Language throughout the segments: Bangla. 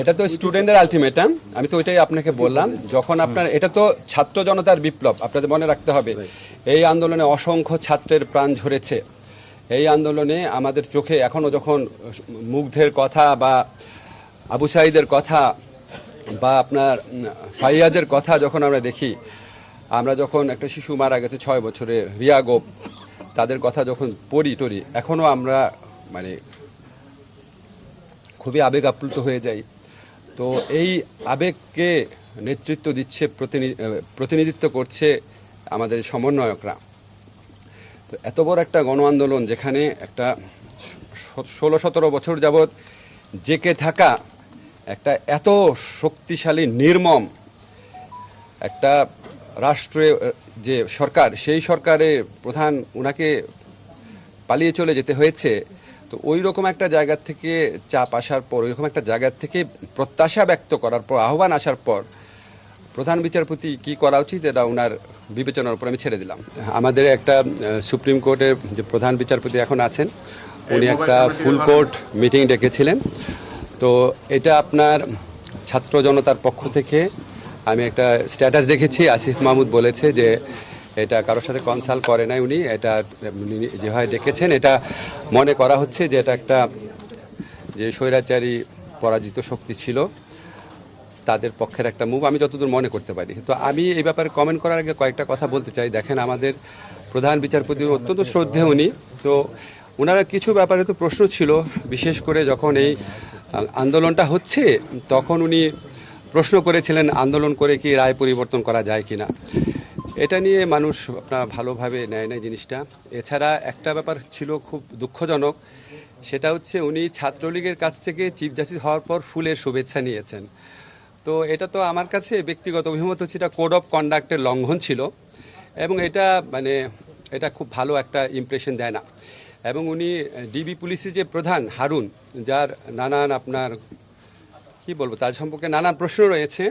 এটা তো স্টুডেন্টদের আলটিমেটাম আমি তো ওইটাই আপনাকে বললাম। যখন আপনার এটা তো ছাত্র জনতার বিপ্লব আপনাদের মনে রাখতে হবে। এই আন্দোলনে অসংখ্য ছাত্রের প্রাণ ঝরেছে। এই আন্দোলনে আমাদের চোখে এখনও যখন মুগ্ধের কথা বা আবু সাইদের কথা বা আপনার ফাইয়াজের কথা যখন আমরা দেখি আমরা যখন একটা শিশু মারা গেছে ছয় বছরের রিয়া গোপ তাদের কথা যখন পড়ি টড়ি এখনও আমরা মানে খুবই আবেগ আপ্লুত হয়ে যাই। তো এই আবেগকে নেতৃত্ব দিচ্ছে, প্রতিনি- প্রতিনিধিত্ব করছে আমাদের সমন্বয়করা। তো এত বড় একটা গণ আন্দোলন যেখানে একটা ষোলো সতেরো বছর যাবৎ জেকে থাকা একটা এত শক্তিশালী, নির্মম একটা রাষ্ট্রে যে সরকার, সেই সরকারে প্রধান উনাকে পালিয়ে চলে যেতে হয়েছে। তো ওই রকম একটা জায়গা থেকে চাপ আসার পর ওই রকম একটা জায়গা থেকে প্রত্যাশা ব্যক্ত করার পর আহ্বান আসার পর প্রধান বিচারপতি কি করা উচিত এটা ওনার বিবেচনার উপর আমি ছেড়ে দিলাম। আমাদের একটা সুপ্রিম কোর্টের যে প্রধান বিচারপতি এখন আছেন উনি একটা ফুল কোর্ট মিটিং ডেকেছিলেন। তো এটা আপনার ছাত্র জনতার পক্ষ থেকে আমি একটা স্ট্যাটাস দেখেছি আসিফ মাহমুদ বলেছে যে এটা কারোর সাথে কনসাল্ট করে নাই উনি, এটা যেভাবে ডেকেছেন, এটা মনে করা হচ্ছে যে এটা একটা, যে স্বৈরাচারী পরাজিত শক্তি ছিল, তাদের পক্ষের একটা মুভ আমি যতদূর মনে করতে পারি। তো আমি এই ব্যাপারে কমেন্ট করার আগে কয়েকটা কথা বলতে চাই। দেখেন, আমাদের প্রধান বিচারপতি অত্যন্ত শ্রদ্ধে উনি। তো ওনারা কিছু ব্যাপারে তো প্রশ্ন ছিল, বিশেষ করে যখন এই আন্দোলনটা হচ্ছে, তখন উনি প্রশ্ন করেছিলেন, আন্দোলন করে কি রায় পরিবর্তন করা যায় কিনা। এটা নিয়ে মানুষ আপনার ভালোভাবে নেয় না জিনিসটা। এছাড়া একটা ব্যাপার ছিল খুব দুঃখজনক, সেটা হচ্ছে উনি ছাত্রলীগের কাছ থেকে চিফ জাস্টিস হওয়ার পর ফুলের শুভেচ্ছা নিয়েছেন। তো এটা তো আমার কাছে ব্যক্তিগত অভিমত হচ্ছে এটা কোড অফ কন্ডাক্টের লঙ্ঘন ছিল এবং এটা মানে এটা খুব ভালো একটা ইমপ্রেশন দেয় না। এবং উনি ডিবি পুলিশের যে প্রধান হারুন, যার নানান আপনার, কি বলব, তার সম্পর্কে নানান প্রশ্ন রয়েছে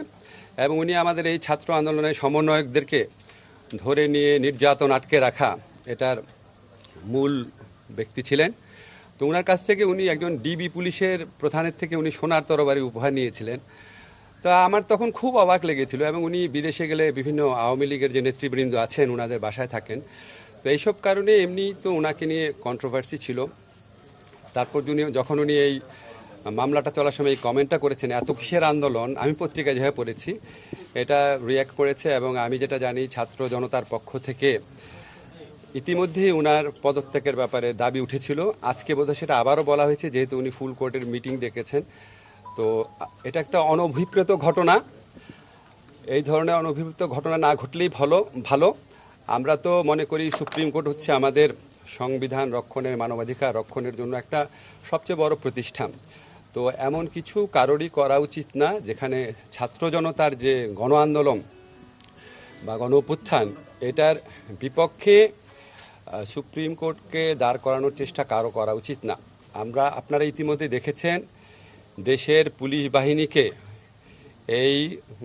এবং উনি আমাদের এই ছাত্র আন্দোলনের সমন্বয়কদেরকে ধরে নিয়ে নির্যাতন আটকে রাখা এটার মূল ব্যক্তি ছিলেন। তো ওনার কাছ থেকে উনি একজন ডিবি পুলিশের প্রধানের থেকে উনি সোনার তরবারি উপহার নিয়েছিলেন। তো আমার তখন খুব অবাক লেগেছিল এবং উনি বিদেশে গেলে বিভিন্ন আওয়ামী লীগের যে নেতৃবৃন্দ আছেন ওনাদের বাসায় থাকেন। তো এইসব কারণে এমনি তো ওনাকে নিয়ে কন্ট্রোভার্সি ছিল। তারপর উনি যখন উনি এই মামলাটা চলার সময় এই কমেন্টটা করেছেন, এত কিসের আন্দোলন? আমি পত্রিকায় যেভাবে পড়েছি এটা রিয়াক্ট করেছে এবং আমি যেটা জানি ছাত্র জনতার পক্ষ থেকে, ইতিমধ্যেই উনার পদত্যাগের ব্যাপারে দাবি উঠেছিল। আজকে বোধহয় সেটা আবারও বলা হয়েছে, যেহেতু উনি ফুল কোর্টের মিটিং ডেকেছেন তো, এটা একটা অনভিপ্রেত ঘটনা। এই ধরনের অনভিপ্রেত ঘটনা না ঘটলেই ভালো ভালো। আমরা তো মনে করি সুপ্রিম কোর্ট হচ্ছে আমাদের সংবিধান রক্ষণের মানবাধিকার রক্ষণের জন্য একটা সবচেয়ে বড় প্রতিষ্ঠান। তো এমন কিছু কারোরই করা উচিত না, যেখানে ছাত্র জনতার যে গণ আন্দোলন বা গণ এটার বিপক্ষে সুপ্রিম কোর্টকে দাঁড় করানোর চেষ্টা কারও করা উচিত না। আমরা, আপনারা ইতিমধ্যে দেখেছেন, দেশের পুলিশ বাহিনীকে এই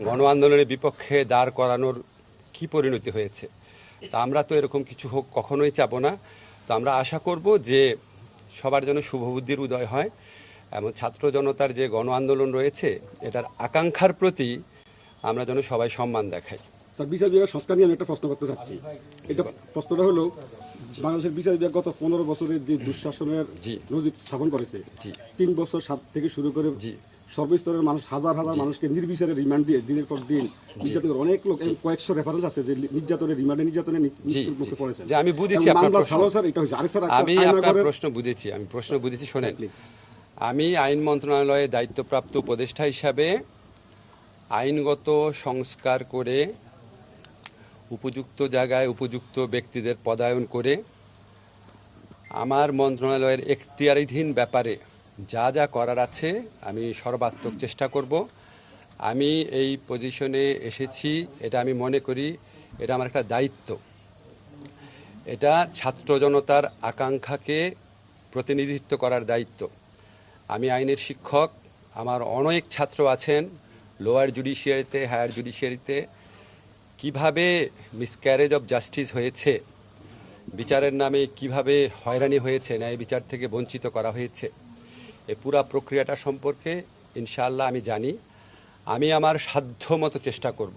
গণ আন্দোলনের বিপক্ষে দাঁড় করানোর কি পরিণতি হয়েছে। তা আমরা তো এরকম কিছু হোক, কখনোই চাবো না। তো আমরা আশা করব যে সবার জন্য শুভবুদ্ধির উদয় হয়। এবং ছাত্র জনতার যে গণ আন্দোলন রয়েছে এটার আকাঙ্ক্ষার প্রতি আমরা যেন সবাই সম্মান দেখাই। স্যার বিচার বিভাগের সংস্কার নিয়ে আমি একটা প্রশ্ন করতে চাচ্ছি। এটা প্রশ্নটা হলো বাংলাদেশের বিচার বিভাগ গত পনেরো বছরের যে দুঃশাসনের নজির স্থাপন করেছে তিন বছর সাত থেকে শুরু করে সর্বস্তরের মানুষ হাজার হাজার মানুষকে নির্বিচারে রিমান্ড দিয়ে দিনের পর দিন নির্যাতন অনেক লোক কয়েকশো রেফারেন্স আছে যে নির্যাতনের রিমান্ডে নির্যাতনের মৃত্যুর মুখে যে আমি বুঝেছি আপনার প্রশ্ন। স্যার এটা হচ্ছে আমি আপনার প্রশ্ন বুঝেছি আমি প্রশ্ন বুঝেছি শোনেন. আমি আইন মন্ত্রণালয়ে দায়িত্বপ্রাপ্ত উপদেষ্টা হিসাবে আইনগত সংস্কার করে উপযুক্ত জায়গায় উপযুক্ত ব্যক্তিদের পদায়ন করে আমার মন্ত্রণালয়ের এখতিয়ারিধীন ব্যাপারে যা যা করার আছে আমি সর্বাত্মক চেষ্টা করব। আমি এই পজিশনে এসেছি, এটা আমি মনে করি, এটা আমার একটা দায়িত্ব। এটা ছাত্র জনতার আকাঙ্ক্ষাকে প্রতিনিধিত্ব করার দায়িত্ব। আমি আইনের শিক্ষক, আমার অনেক ছাত্র আছেন, লোয়ার জুডিশিয়ারিতে, হায়ার জুডিশিয়ারিতে। কীভাবে মিসক্যারেজ অফ জাস্টিস হয়েছে? বিচারের নামে কীভাবে হয়রানি হয়েছে? ন্যায় বিচার থেকে বঞ্চিত করা হয়েছে? এ পুরা প্রক্রিয়াটা সম্পর্কে ইনশাআল্লাহ আমি জানি। আমি আমার সাধ্য মতো চেষ্টা করব।